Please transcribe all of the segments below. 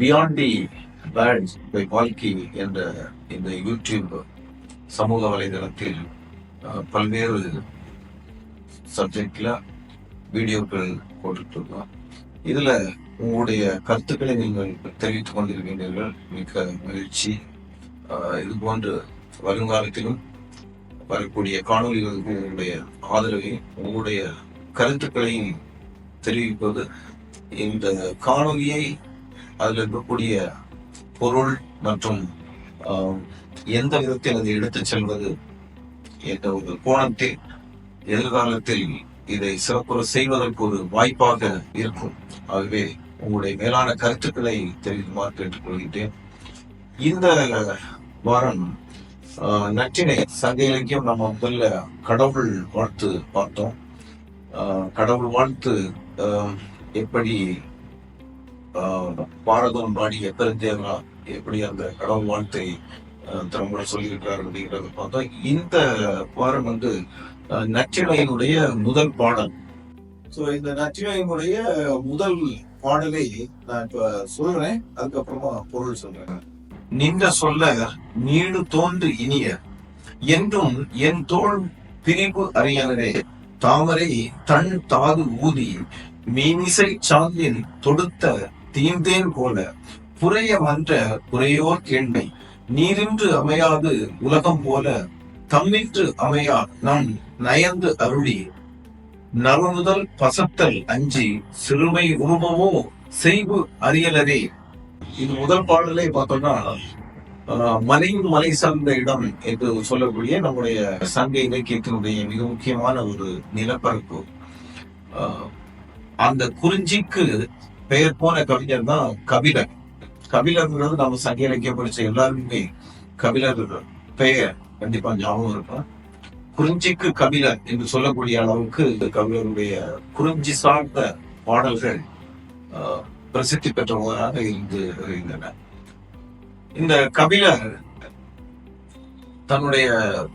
Beyond the birds by Balki என்ற இந்த YouTube சமூக வலைதளத்தில் பல்வேறு சப்ஜெக்டில் வீடியோக்கள் போட்டுட்டு இருக்கோம் உங்களுடைய கருத்துக்களை நீங்கள் தெரிவித்துக் கொண்டிருக்கின்றீர்கள். மிக்க மகிழ்ச்சி. இது போன்று வருங்காலத்திலும் வரக்கூடிய காணொலிகளுக்கு உங்களுடைய ஆதரவையும் உங்களுடைய கருத்துக்களையும் தெரிவிப்பது இந்த காணொலியை அதில் இருக்கக்கூடிய பொருள் மற்றும் எந்த விதத்தில் அதை எடுத்துச் செல்வது என்ற ஒரு கோணத்தில் எதிர்காலத்தில் இதை சிறப்புற செய்வதற்கு ஒரு வாய்ப்பாக இருக்கும். ஆகவே உங்களுடைய மேலான கருத்துக்களை தெரிவிக்குமாறு கேட்டுக்கொள்கிறேன் இந்த வாரம் நற்றினை சங்க இலக்கியம் நம்ம முதல்ல கடவுள் வாழ்த்து பார்த்தோம். கடவுள் வாழ்த்து எப்படி ஆஹ், பாரதம் பாடிய தேவரா எப்படி அந்த கடவுள் வாழ்த்தை திறம்பட சொல்லியிருக்கிறார் அப்படிங்கிறத பார்த்தா இந்த பாடம் வந்து நச்சினையினுடைய முதல் பாடல். ஸோ இந்த நச்சினையினுடைய முதல் பாடலை நான் இப்ப சொல்றேன். அதுக்கப்புறமா பொருள் சொல்றேன். நின்ற சொல்ல நீடு தோன்று இனிய என்றும் என் தோள் பிரிவு அறியனரே தாமரை தன் தாது ஊதி மீனிசை சாந்தின் தொடுத்த தீந்தேன் போல. புறைய மன்ற புறையோர் கேண்மை. நீரின்று அமையாது உலகம் போல. தம்மின்று அமையா நம் நயந்து அருளி. நலமுதல் பசத்தல் அஞ்சி சிறுமை உருவமோ செய்வு அறியலரே இது முதல் பாடலே பார்த்தோம்னா ஆஹ், மலையும் மலை சார்ந்த இடம் என்று சொல்லக்கூடிய நம்முடைய சங்க இலக்கியத்தினுடைய மிக முக்கியமான ஒரு நிலப்பரப்பு. ஆஹ், அந்த குறிஞ்சிக்கு பெயர் போன கவிஞர் தான் கபிலர். கபிலர்ங்கிறது நம்ம சங்க இலக்கியம் படிச்ச எல்லாருமே கபிலர் பெயர் கண்டிப்பா ஞாபகம் இருக்கும். குறிஞ்சிக்கு கபிலர் என்று சொல்லக்கூடிய அளவுக்கு இந்த கபிலருடைய குறிஞ்சி சார்ந்த பாடல்கள் ஆஹ், பிரசித்தி பெற்றவராக இருந்து வருகின்றன. இந்த கபிலர் தன்னுடைய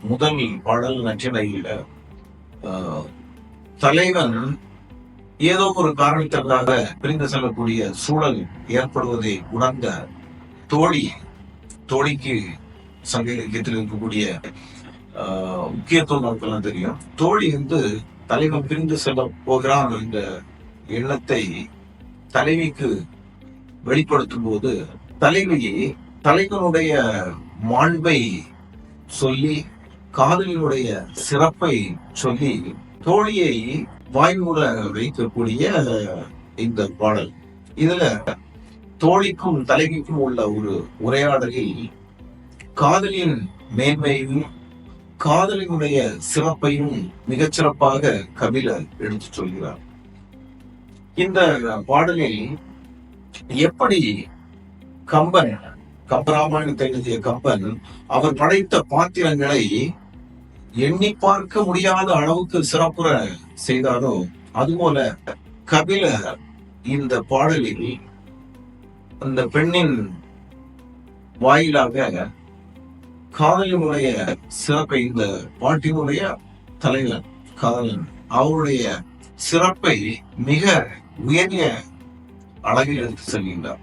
முதல் பாடல் நற்றினையில ஆஹ், தலைவன் ஏதோ ஒரு காரணத்திற்காக பிரிந்து செல்லக்கூடிய சூழல் ஏற்படுவதை உணர்ந்த தோழி தோழிக்கு சங்க இலக்கியத்தில் இருக்கக்கூடிய ஆஹ், முக்கியத்துவம் நமக்கெல்லாம் தெரியும். தோழி வந்து தலைவன் பிரிந்து செல்ல போகிறான் என்ற எண்ணத்தை தலைவிக்கு வெளிப்படுத்தும் போது தலைவி தலைவனுடைய மாண்பை சொல்லி காதலினுடைய சிறப்பை சொல்லி தோழியை வாய்மூல வைக்கக்கூடிய இந்த பாடல். இதுல தோழிக்கும் தலைவிக்கும் உள்ள ஒரு உரையாடலில் காதலியின் மேன்மையும் காதலினுடைய சிறப்பையும் மிகச்சிறப்பாக கபிலர் எடுத்து சொல்கிறார். இந்த பாடலில் எப்படி கம்பன் கம்பராமாயணத்தை எழுதிய கம்பன் அவர் படைத்த பாத்திரங்களை எண்ணி பார்க்க முடியாத அளவுக்கு சிறப்புற செய்தாரோ அதுபோல கபிலர் இந்த பாடலில் அந்த பெண்ணின் வாயிலாக காதலினுடைய சிறப்பை இந்த பாட்டினுடைய தலைவர் காதலன் அவருடைய சிறப்பை மிக உயரிய அளவில் எடுத்து செல்கின்றார்.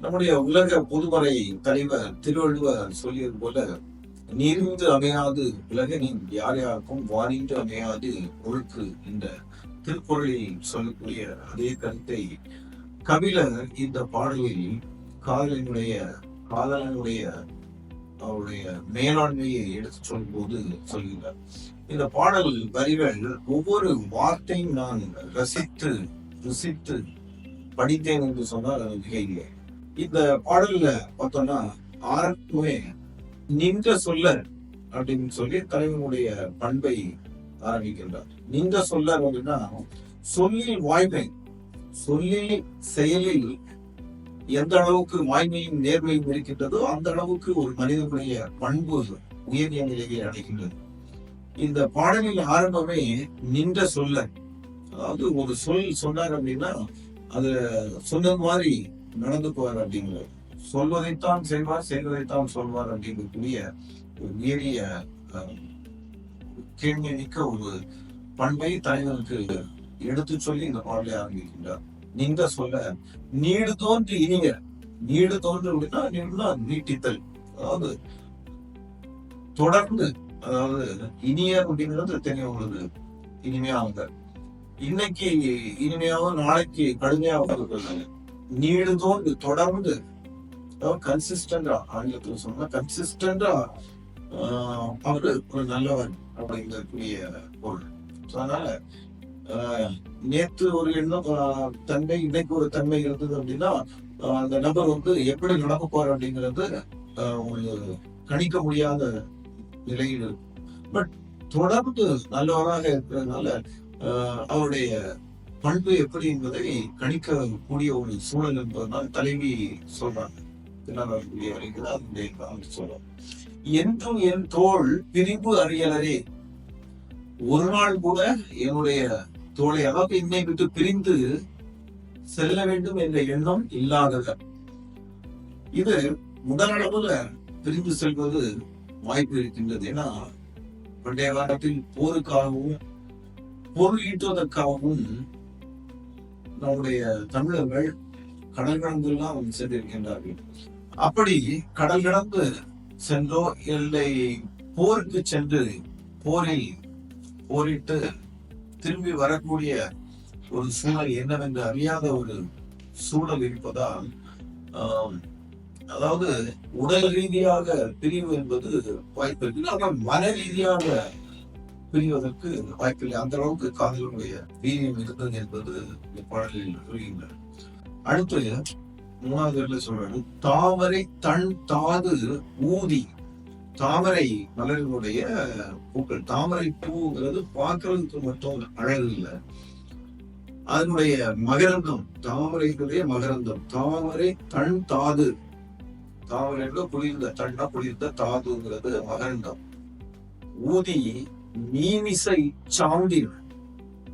நம்முடைய உலக பொதுமறை தலைவர் திருவள்ளுவர் சொல்லியது போல நீர்ந்து அமையாது உலகனின் யார் யாருக்கும் வானின்று அமையாது ஒழுக்கு என்ற திருக்குறளில் சொல்லக்கூடிய அதே கருத்தை கபிலர் இந்த பாடலில் காதலினுடைய காதலனுடைய அவருடைய மேலாண்மையை எடுத்து சொல்லும்போது சொல்கிறார் இந்த பாடல் வரிகள் ஒவ்வொரு வார்த்தையும் நான் ரசித்து ருசித்து படித்தேன் என்று சொன்னால் அது மிக இல்லை. இந்த பாடல்ல பார்த்தோம்னா ஆரம்பமே நின்ற சொல்ல அப்படின்னு சொல்லி தலைவனுடைய பண்பை ஆரம்பிக்கின்றார். நின்ற சொல்ல அப்படின்னா சொல்லில் வாய்மை சொல்லில் செயலில் எந்த அளவுக்கு வாய்மையும் நேர்மையும் இருக்கின்றதோ அந்த அளவுக்கு ஒரு மனிதனுடைய பண்பு உயரிய நிலையை அடைகின்றது. இந்த பாடலில் ஆரம்பமே நின்ற சொல்ல அதாவது ஒரு சொல் சொன்னார் அப்படின்னா அது சொன்னது மாதிரி நடந்து போவார் அப்படிங்கிறது சொல்வதைத்தான் செய்வார் செய்வதைத்தான் சொல்வார் அப்படிங்கக்கூடிய ஒரு நேரிய அஹ், கேள்வி மிக்க ஒரு பண்பை தலைவனுக்கு எடுத்து சொல்லி இந்த பாடலை ஆரம்பிக்கின்றார். நீங்க சொல்ல நீடு தோன்று இனிங்க நீடு தோன்று அப்படின்னா நீடுனா நீட்டித்தல். அதாவது தொடர்ந்து அதாவது இனிய அப்படிங்கிறது தெரிய உங்களுக்கு இனிமையாக இன்னைக்கு இனிமையாகவும் நாளைக்கு கடுமையாகவும் இருக்கிறாங்க நீடு தோன்று தொடர்ந்து கன்சிஸ்டண்டா ஆங்கிலத்தில் சொன்னா கன்சிஸ்டண்டா அவரு ஒரு நல்லவர் அப்படிங்கக்கூடிய பொருள். So, அதனால ஆஹ், நேத்து ஒரு எண்ணம் தன்மை இன்னைக்கு ஒரு தன்மை இருந்தது அப்படின்னா அந்த நபர் வந்து எப்படி நடக்க போற அப்படிங்கிறது ஆஹ், ஒரு கணிக்க முடியாத நிலையில் இருக்கும். பட் தொடர்ந்து நல்லவராக இருக்கிறதுனால அவருடைய பண்பு எப்படி என்பதை கணிக்கக்கூடிய ஒரு சூழல் என்பதுதான் தலைவி சொல்றாங்க. அதனுடைய என்றும் என் தோல் பிரிவு அறியலரே. ஒரு நாள் கூட என்னுடைய தோலை அதாவது என்னை விட்டு பிரிந்து செல்ல வேண்டும் என்ற எண்ணம் இல்லாதவர் இது முதலளவுல பிரிந்து செல்வது வாய்ப்பு இருக்கின்றது. ஏன்னா பண்டைய காலத்தில் போருக்காகவும் பொருள் ஈட்டுவதற்காகவும் நம்முடைய தமிழர்கள் கடல் கடந்தெல்லாம் சென்றிருக்கின்றார்கள். அப்படி கடல் கடந்து சென்றோ இல்லை போருக்கு சென்று போரில் போரிட்டு திரும்பி வரக்கூடிய ஒரு சூழல் என்னவென்று அறியாத ஒரு சூழல் இருப்பதால் அதாவது உடல் ரீதியாக பிரிவு என்பது வாய்ப்பு இருக்கு ஆனால் மன ரீதியாக பிரிவதற்கு வாய்ப்பில்லை அந்த அளவுக்கு காதலுடைய வீரியம் இருந்தது என்பது இந்த பாடலில் புரிகின்றது அடுத்து மூணாவது இடத்துல சொல்றாரு. தாமரை தன் தாது ஊதி. தாமரை மலர்களுடைய பூக்கள். தாமரை பூங்கிறது பார்க்கறதுக்கு மட்டும் அழகு இல்லை அதனுடைய மகரந்தம் தாமரைக்குடைய மகரந்தம். தாமரை தன் தாது. தாமரைல குளிர்ந்த தன்னா குளிர்ந்த தாதுங்கிறது மகரந்தம். ஊதி மீமிசை சாந்தின்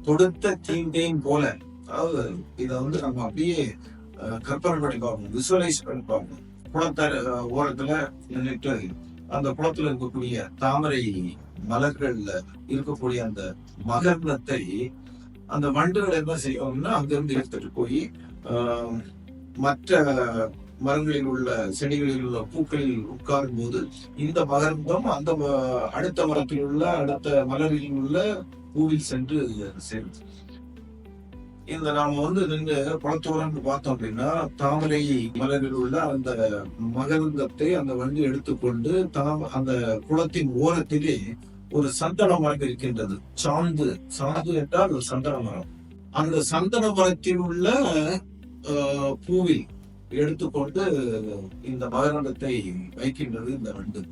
தொடுத்த தீண்டேன் போல. அதாவது இத வந்து நம்ம அப்படியே கற்பனை பண்ணி பார்க்கணும் விசுவலைஸ் பண்ணி பார்க்கணும். குளத்தர ஓரத்துல நின்றுட்டு அந்த குளத்துல இருக்கக்கூடிய தாமரை மலர்கள்ல இருக்கக்கூடிய அந்த மகர்ணத்தை அந்த வண்டுகள் என்ன செய்யணும்னா அங்கிருந்து எடுத்துட்டு போய் ஆஹ், மற்ற மரங்களில் உள்ள செடிகளில் உள்ள பூக்களில் உட்காரும் போது இந்த மகர்ந்தம் அந்த அடுத்த மரத்தில் உள்ள அடுத்த மலரில் உள்ள பூவில் சென்று சேரும் இந்த நாம வந்து நின்று குளத்தோரன்னு பார்த்தோம் அப்படின்னா தாமரை மலரில் உள்ள அந்த மகரந்தத்தை அந்த வண்டி எடுத்துக்கொண்டு தாம அந்த குளத்தின் ஓரத்திலே ஒரு சந்தன மரம் இருக்கின்றது. சாந்து சாந்து என்றால் ஒரு சந்தன மரம். அந்த சந்தன மரத்தில் உள்ள ஆஹ், பூவில் எடுத்துக்கொண்டு இந்த மகரந்தத்தை வைக்கின்றது இந்த வண்டு.